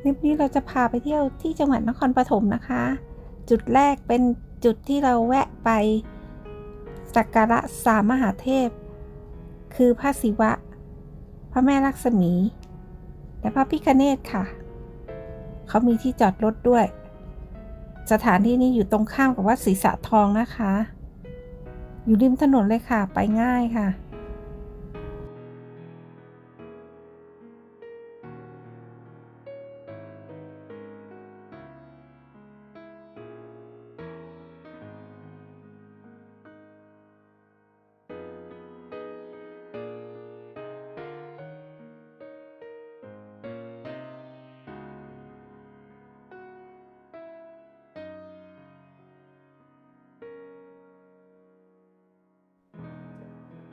คลิปนี้เราจะพาไปเที่ยวที่จังหวัดนครปฐมนะคะ จุดแรกเป็นจุดที่เราแวะไปสักการะสามมหาเทพ คือพระศิวะ พระแม่ลักษมี และพระพิคเนตค่ะ เขามีที่จอดรถด้วย สถานที่นี้อยู่ตรงข้ามกับวัดศรีสะทองนะคะ อยู่ริมถนนเลยค่ะ ไปง่ายค่ะ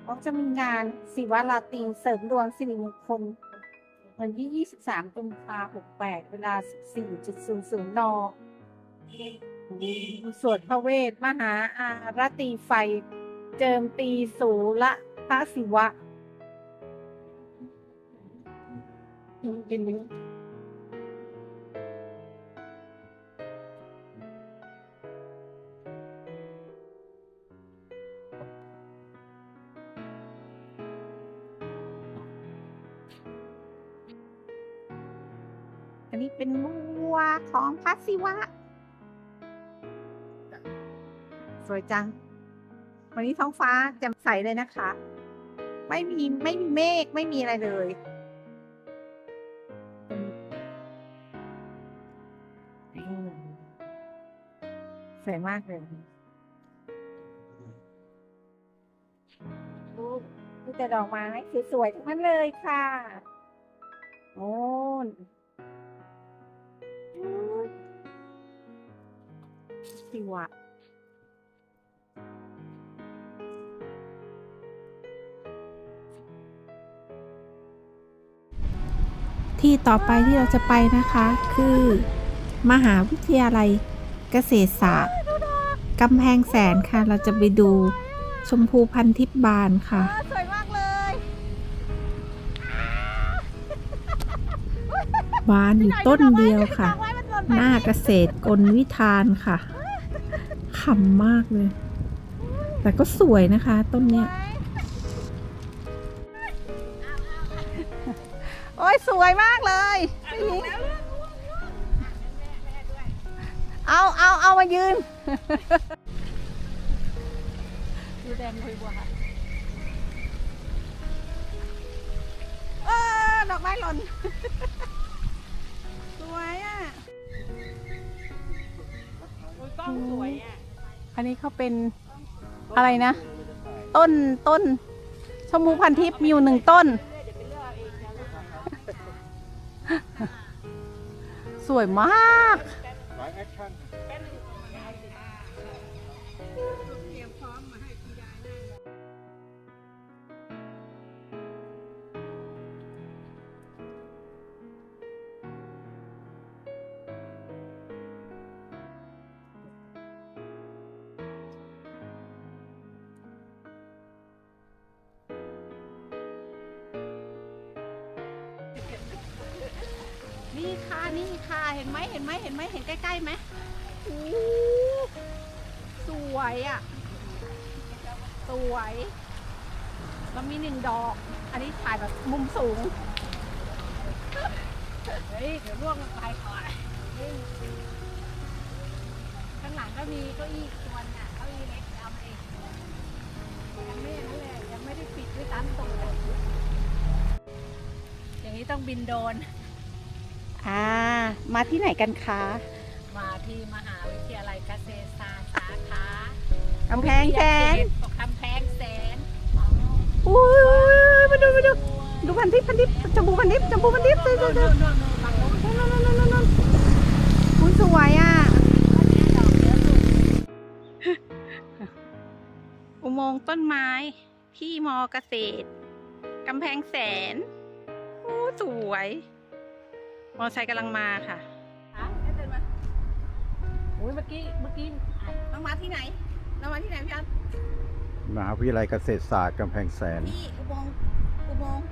ก็จะมีงานศิวราตรีเสริมดวงสิริมงคลวันที่ 23กุมภาพันธ์68 เวลา 14.00 น สวดพระเวท มหาอารตีไฟ เจิมตีสูละพระศิวะเป็น นี้อันนี้เป็นวัวของพระศิวะ สวยจัง วันนี้ท้องฟ้าแจ่มใสเลยนะคะ ไม่มีไม่มีเมฆไม่มีอะไรเลยสวยมากเลยดูดูแต่ดอกไม้สวยๆทั้งนั้นเลยค่ะ โอ้ สิวะที่ต่อไปที่เราจะไปนะคะคือ มหาวิทยาลัยเกษตรศาสตร์กำแพงแสนค่ะ เราจะไปดูชมพูพันทิพย์บานค่ะสวยมากเลยบานอยู่ต้นเดียวค่ะไว้มันหล่นหน้าเกษตรกลวิธานค่ะ ขำมากเลย แต่ก็สวยนะคะ ต้นเนี้ย โอ้ยสวยมากเลยพี่หญิงเอาเอาเอามายืน ดูแดงเลยบัวเออดอกไม้หล่น สวยอะ กล้องสวยอะ อันนี้เขาเป็นอะไรนะ ต้นต้นชมพูพันทิพย์มีอยู่หนึ่งต้น สวยมาก นี่ค่ะนี่ค่ะเห็นไหมเห็นไหมเห็นไหมเห็นใกล้ๆไหมโอ้สวยอะ สวยแล้วมีหนึ่งดอก อันนี้ถ่ายแบบมุมสูง เฮ้ยเดี๋ยวร่วงลงไปก่อนข้างหลังก็มีเก้าอี้ส่วนอะเก้าอี้เล็กเอามาเองยังไม่นั่นแหละยังไม่ได้ปิดด้วยซ้ำตรงเลยอย่างนี้ต้องบินโดน อ่า มาที่ไหนกันคะ มาที่มหาวิทยาลัยเกษตรศาสตร์สาขากำแพงแสนกำแพงแสนอุ้ยมาดูมาดูดูพันทิพย์พันทิพย์จมูกพันทิพย์จมูกพันทิพย์สวยสวยสวยโน่นๆๆฝั่งโน้นนั่นนั่นนั่นนั่นคุณสวยอะดอกเยอะสุดอุโมงค์ต้นไม้ที่มอเกษตรกำแพงแสนโอ้สวย มอไซค์กำลังมาค่ะฮะให้เดินมาโอ้ยเมื่อกี้เมื่อกี้เรามาที่ไหนเรามาที่ไหนพี่อันมหาวิทยาลัยเกษตรศาสตร์กำแพงแสนที่อุโมงค์อุโมงค์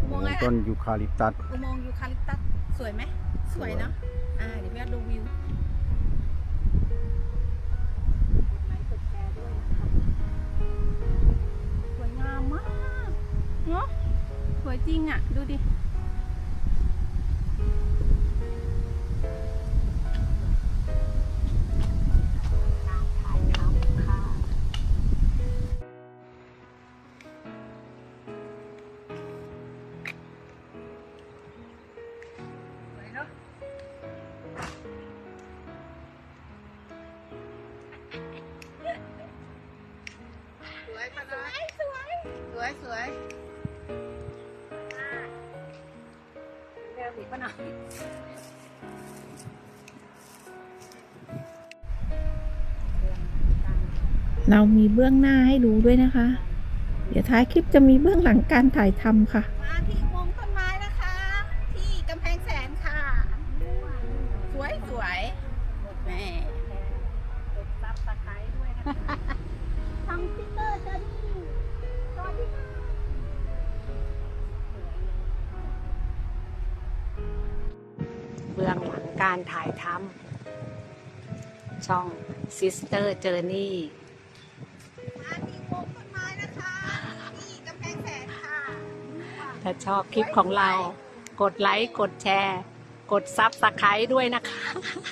อุโมโมงค์อะไรต้คะนยูคาลิปตัสอุโมงค์ยูคาลิปตัสสวยไหมสวยเนาะอ่าเดี๋ยวพี่ดูวิวสวยงามมากเนาะสวยจริงอะ ดูดิ ปะนะ สวยสวยสวยเดิมอีกปะหน่อยเรามีเบื้องหน้าให้ดูด้วยนะคะ เดี๋ยวท้ายคลิปจะมีเบื้องหลังการถ่ายทำค่ะ บื้องหลังการถ่ายทำช่อง Sister Journey มาที่อุโมงค์ต้นไม้นะคะที่กำแพงแสนค่ะถ้าชอบคลิปของเรา กดไลค์ กดแชร์ กดซับสไครต์ด้วยนะคะทำพิเตอร์เจอนี่สวัสดีค่ะ